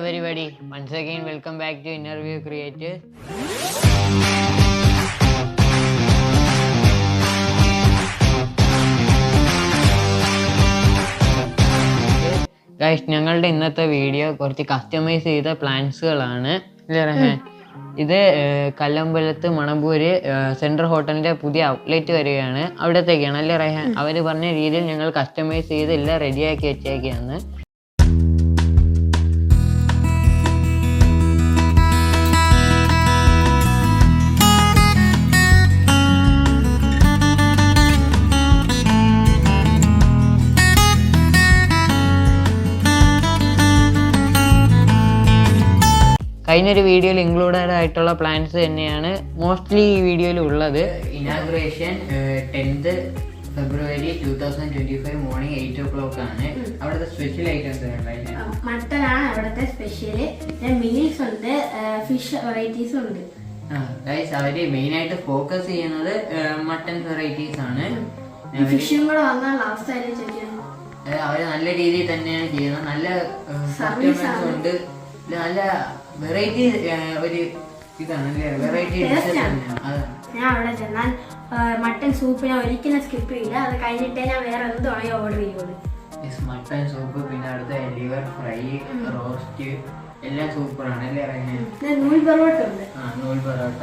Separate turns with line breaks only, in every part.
everybody. Once again, welcome back to Interview create guys ഞങ്ങളുടെ ഇന്നത്തെ video കുറച്ച് customise ചെയ്ത പ്ലാൻസുകളാണ് ഇത് കല്ലമ്പലത്ത് മണമ്പൂര് സെൻട്രൽ ഹോട്ടലിന്റെ പുതിയ ഔട്ട്ലെറ്റ് വരികയാണ് അവിടത്തേക്കാണ് അല്ലേ റഹൻ അവർ പറഞ്ഞ രീതിയിൽ ഞങ്ങൾ കസ്റ്റമൈസ് ചെയ്ത് എല്ലാം റെഡിയാക്കി വെച്ചേക്കാണ്. കഴിഞ്ഞൊരു വീഡിയോയിൽ ഇൻക്ലൂഡഡ് ആയിട്ടുള്ള പ്ലാൻസ് തന്നെയാണ്. മോസ്റ്റ്ലി ഈ വീഡിയോയിൽ ഉള്ളത്. Inauguration tenth February two thousand twenty five morning eight o'clock ആണ്. അവിടുത്തെ സ്പെഷ്യൽ ഐറ്റംസ്
മട്ടനാണ് അവിടുത്തെ സ്പെഷ്യൽ മീൽസ് ഉണ്ട് ഫിഷ് വെറൈറ്റീസ് ഉണ്ട്.
ഗൈസ് അവർ മെയിൻ ആയിട്ട് ഫോക്കസ് ചെയ്യുന്നത് മട്ടൺ വെറൈറ്റീസ് ആണ്. അവർ
ഫിഷും കൂടെ വന്നാൽ ലാസ്റ്റ്
അവർ നല്ല രീതിയിൽ തന്നെയാണ് ചെയ്യുന്നത്. നല്ല
സർവീസ്
ഉണ്ട്. നല്ല വെറൈറ്റി ഒരു ഇതാണ് വെറൈറ്റി
ഞാൻ അവിടെ ചെന്നാൽ മട്ടൻ സൂപ്പ് ഞാൻ ഒരിക്കലും സ്കിപ്പ് ചെയ്യില്ല. അത് കഴിഞ്ഞിട്ടേ ഞാൻ വേറെ എന്തുവാണെങ്കിൽ ഓർഡർ ചെയ്യുള്ളൂ
മട്ടൻ സൂപ്പ് പിന്നെ അടുത്ത ലിവർ ഫ്രൈ റോസ്റ്റ് എല്ലാം സൂപ്പറാണ് അല്ലേ
നൂൽ പൊറോട്ട ഉണ്ട്.
ആ നൂൽ പൊറോട്ട.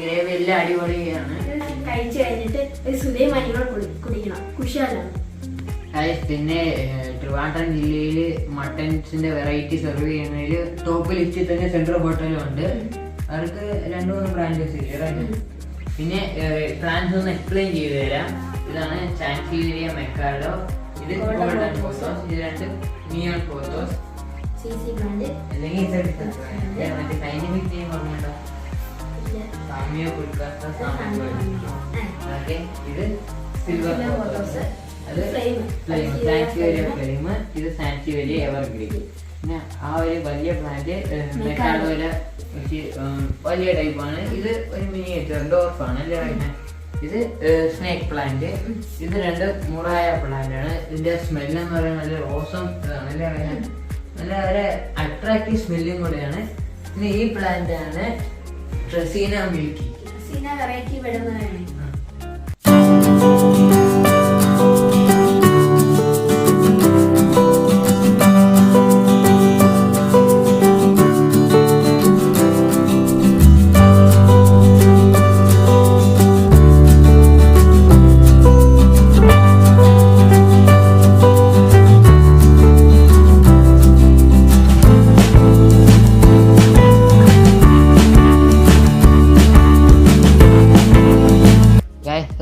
ഗ്രേവി എല്ലാം അടിപൊളിയാണ്.
കഴിച്ചു കഴിഞ്ഞിട്ട് ഒരു സുലൈ മഞ്ഞൾ കുടിക്കണം. കുശാലാണ്.
Guys, പിന്നെ ട്രിവാൻഡ്രം ജില്ലയിൽ മട്ടൻസിന്റെ വെറൈറ്റി സെർവ് ചെയ്യുന്നതിൽ ടോപ്പ് ലിസ്റ്റിൽ തന്നെ സെൻട്രൽ ഹോട്ടലുണ്ട് അവർക്ക് രണ്ടു മൂന്ന് ബ്രാഞ്ചസ് ഇല്ലേ പിന്നെ ഫ്രാൻസ് ഒന്ന് എക്സ്പ്ലെയിൻ ചെയ്തു തരാം. ഇതാണ് ചാൻസീരിയ മെക്കാഡോ ഇത് ഗോൾഡൻ. ഫോട്ടോസ് ഇത് രണ്ട് നിയോൺ ഫോട്ടോസ് അല്ലെങ്കിൽ മറ്റേ സയന്റിഫിക് നെയിം പറഞ്ഞോ സാമ്യ പുൽക്കാത്ത സാമ്യ ഇത് സിൽവർ ഫോട്ടോസ് അത്
Flame.
ഫ്ലെയിം ഇത് സാൻസിവേരിയ എവർഗ്രീൻ പിന്നെ ആ ഒരു വലിയ പ്ലാന്റ് മെക്കാഡോല വലിയ ടൈപ്പാണ് ഇത് ഒരു മിനിയേച്ചർ ഡോർഫാണ് അല്ലേ പറയുന്നത് ഇത് സ്നേക്ക് പ്ലാന്റ് ഇത് രണ്ട് മുറായ പ്ലാന്റ് ആണ്. ഇതിന്റെ സ്മെല്ല് എന്ന് പറയുന്നത് നല്ല റോസം ഇതാണ് അല്ലേ പറയുന്നത് നല്ല ഒരു അട്രാക്റ്റീവ് സ്മെല്ലും കൂടെയാണ്. പിന്നെ ഈ പ്ലാന്റ് ആണ് ട്രസീന മിൽക്കി
സീന വെറൈറ്റി വിടുന്നതാണ്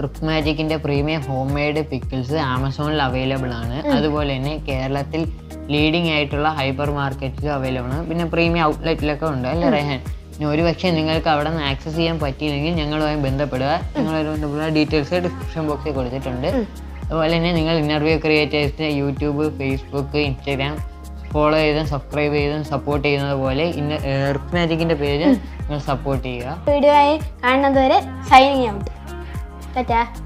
റുക്ക് മാജിക്കിന്റെ പ്രീമിയം ഹോം മെയ്ഡ് പിക്കിൾസ് ആമസോണിൽ അവൈലബിൾ ആണ് അതുപോലെ തന്നെ കേരളത്തിൽ ലീഡിംഗ് ആയിട്ടുള്ള ഹൈപ്പർ മാർക്കറ്റിലും അവൈലബിൾ ആണ്. പിന്നെ പ്രീമിയം ഔട്ട്ലെറ്റിലൊക്കെ ഉണ്ട് അല്ലേ റെഹാൻ? ഒരുപക്ഷെ ഒരു പക്ഷേ നിങ്ങൾക്ക് അവിടെ നിന്ന് ആക്സസ് ചെയ്യാൻ പറ്റിയില്ലെങ്കിൽ ഞങ്ങളുമായി ബന്ധപ്പെടുക. ഞങ്ങളുമായി ബന്ധപ്പെടുക. ഡീറ്റെയിൽസ് ഡിസ്ക്രിപ്ഷൻ ബോക്സിൽ കൊടുത്തിട്ടുണ്ട്. അതുപോലെ തന്നെ നിങ്ങൾ ഇന്റർവ്യൂ ക്രിയേറ്റേഴ്സിന് യൂട്യൂബ് ഫേസ്ബുക്ക് ഇൻസ്റ്റാഗ്രാം ഫോളോ ചെയ്തും സബ്സ്ക്രൈബ് ചെയ്തും സപ്പോർട്ട് ചെയ്യുന്നത് പോലെ ഇന്ന് എർത്ത് മാജിക്കിന്റെ പേര് നിങ്ങൾ സപ്പോർട്ട് ചെയ്യുക.
വീഡിയോ ആയി കാണുന്നത് വരെ സൈനിങ് ഔട്ട് 再见